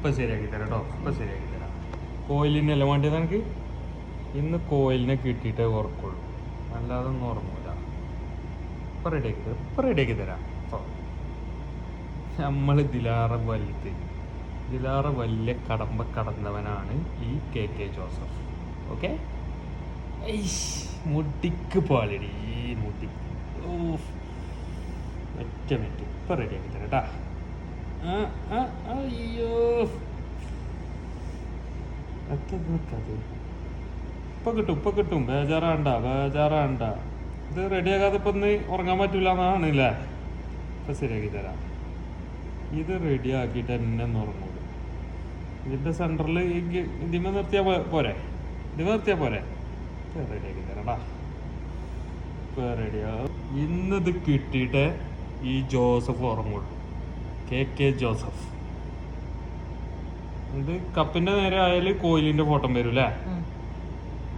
ഇപ്പം ശരിയാക്കി തരാം കേട്ടോ. ഇപ്പം ശരിയാക്കി തരാം. കോയിലിനല്ല വേണ്ടിയത് എനിക്ക് ഇന്ന് കോയിലിനെ കിട്ടിയിട്ടേ ഉറക്കുള്ളൂ അല്ലാതെ ഒന്നും ഉറങ്ങൂല ഇപ്പം റെഡിയാക്കി ഇപ്പം റെഡിയാക്കി തരാം. ഇപ്പോൾ നമ്മൾ ദിലാറ വലുത്. ദിലാറ വലിയ കടമ്പ കടന്നവനാണ് ഈ കെ കെ ജോസഫ്. ഓക്കെ? മുടിക്ക് പാലടി മുടിക്ക്. ഓഫ് ഒറ്റ മിനിറ്റ്. ഇപ്പം റെഡിയാക്കി തരാം കേട്ടാ അയ്യോ. ഇപ്പൊ കിട്ടും ഇപ്പൊ കിട്ടും. ബേജാറാണ്ട ബേജാറാണ്ട. ഇത് റെഡിയാക്കാതെ ഇപ്പൊ ഇന്ന് ഉറങ്ങാൻ പറ്റൂല എന്നാണ് അല്ലേ ഇപ്പൊ ശരിയാക്കി തരാം. ഇത് റെഡിയാക്കിയിട്ട് എന്നെ ഒന്ന് ഉറങ്ങുള്ളൂ ഇതിന്റെ സെന്ററിൽ ഇതിമ നിർത്തിയാ പോരെ? ഇതിമ നിർത്തിയാ പോരെ? റെഡിയാക്കി തരാടാ ഇപ്പൊ റെഡിയാ ഇന്നത് കിട്ടിയിട്ട് ഈ ജോസഫ് ഉറങ്ങുള്ളൂ. K K Joseph. ഇത് കപ്പിന്റെ നേരെ ആയാൽ കോയിലിന്റെ ഫോട്ടോ വരും അല്ലേ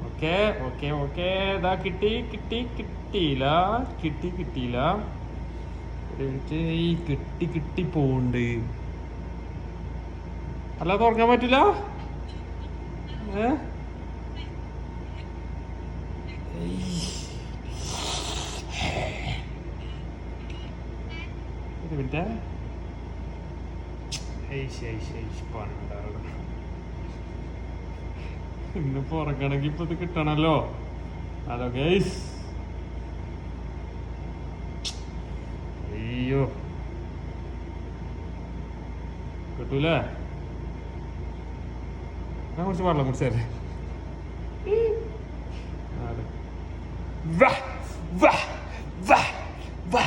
ഓക്കെ ഓക്കെ ഓക്കെ. ഇതാ കിട്ടി കിട്ടി കിട്ടിയില്ല. കിട്ടി കിട്ടിയില്ല. ഈ കിട്ടി കിട്ടി പോണ്ട് അല്ല തുറക്കാൻ പറ്റില്ല? ഏ. ഒരു മിനിറ്റ്. ഏയ്ഷ് പണ്ടാറട ഇന്നിപ്പോ ഉറങ്ങണമെങ്കിൽ ഇപ്പൊ ഇത് കിട്ടണല്ലോ. ഹലോ ഗൈസ് അയ്യോ. കിട്ടൂലേ? ഞാൻ കുറച്ച് വെള്ളം കുടിച്ചേരെ വാ വാ.